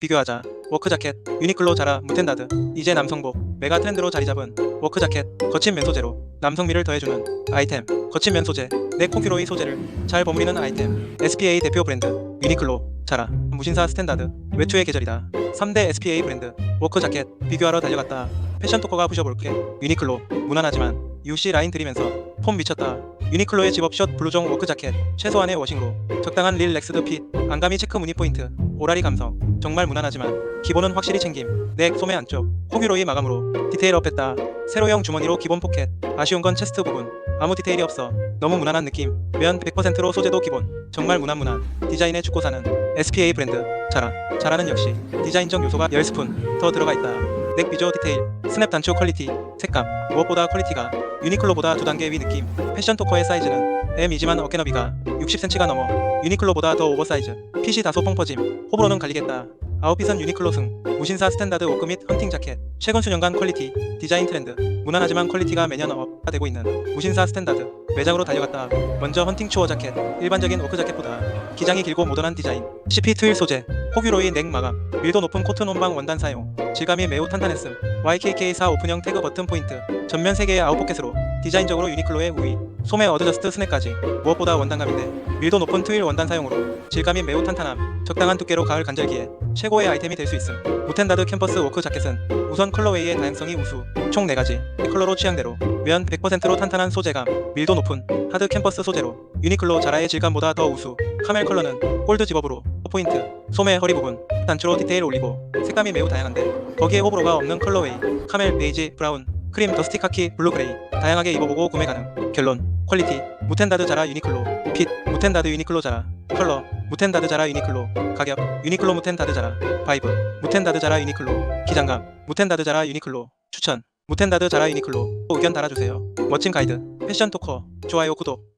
비교하자. 워크자켓, 유니클로 자라, 무텐다드. 이제 남성복, 메가 트렌드로 자리 잡은 워크자켓, 거친 면 소재로 남성미를 더해주는 아이템, 거친 면 소재, 넥 콩큐로이 소재를 잘 버무리는 아이템. SPA 대표 브랜드, 유니클로, 자라, 무신사 스탠다드. 외투의 계절이다. 3대 SPA 브랜드, 워크자켓, 비교하러 달려갔다. 패션 토커가 부셔볼게. 유니클로, 무난하지만 UC 라인 들이면서 폼 미쳤다. 유니클로의 집업 숏 블루종 워크자켓, 최소한의 워싱으로 적당한 릴렉스드 핏, 안감이 체크 무늬 포인트, 오라리 감성, 정말 무난하지만 기본은 확실히 챙김. 넥 소매 안쪽, 호규로이 마감으로 디테일 업했다. 세로형 주머니로 기본 포켓. 아쉬운 건 체스트 부분. 아무 디테일이 없어. 너무 무난한 느낌. 면 100%로 소재도 기본. 정말 무난무난. 디자인에 죽고 사는 SPA 브랜드. 자라. 자라는 역시 디자인적 요소가 10스푼 더 들어가 있다. 넥 비주어 디테일, 스냅 단추 퀄리티, 색감, 무엇보다 퀄리티가 유니클로보다 두 단계 위 느낌. 패션 토커의 사이즈는 M이지만 어깨너비가 60cm가 넘어 유니클로보다 더 오버사이즈. 핏이 다소 펑퍼짐. 호불호는 갈리겠다. 아웃핏은 유니클로 승. 무신사 스탠다드 워크 및 헌팅 자켓. 최근 수년간 퀄리티, 디자인 트렌드. 무난하지만 퀄리티가 매년 업화되고 있는 무신사 스탠다드. 매장으로 달려갔다. 먼저 헌팅 추어 자켓. 일반적인 워크 자켓보다 기장이 길고 모던한 디자인. CP 트윌 소재. 호규로이 넥 마감. 밀도 높은 코튼 온방 원단 사용. 질감이 매우 탄탄했음. YKK4 오픈형 태그 버튼 포인트. 전면 3개의 아웃포켓으로 디자인적으로 유니클로의 우위. 소매 어드저스트 스냅까지. 무엇보다 원단감인데 밀도 높은 트윌 원단 사용으로 질감이 매우 탄탄함. 적당한 두께로 가을 간절기에 최고의 아이템이 될 수 있음. 무텐다드 캠퍼스 워크 자켓은 우선 컬러웨이의 다양성이 우수. 총 4가지. 컬러로 취향대로. 면 100%로 탄탄한 소재감. 밀도 높은 하드 캠퍼스 소재로. 유니클로 자라의 질감보다 더 우수. 카멜 컬러는 골드 집업으로. 포인트. 소매 허리 부분. 단추로 디테일 올리고. 색감이 매우 다양한데 거기에 호불호가 없는 컬러웨이. 카멜 베이지 브라운. 크림 더스티 카키 블루 그레이. 다양하게 입어보고 구매 가능. 결론. 퀄리티. 무텐다드 자라 유니클로. 핏. 무텐다드 유니클로 자라. 컬러. 무텐다드 자라 유니클로. 가격. 유니클로 무텐다드 자라. 바이브. 무텐다드 자라 유니클로. 기장감. 무텐다드 자라 유니클로. 추천. 무텐다드 자라 유니클로. 의견 달아주세요. 멋진 가이드. 패션 토커. 좋아요 구독.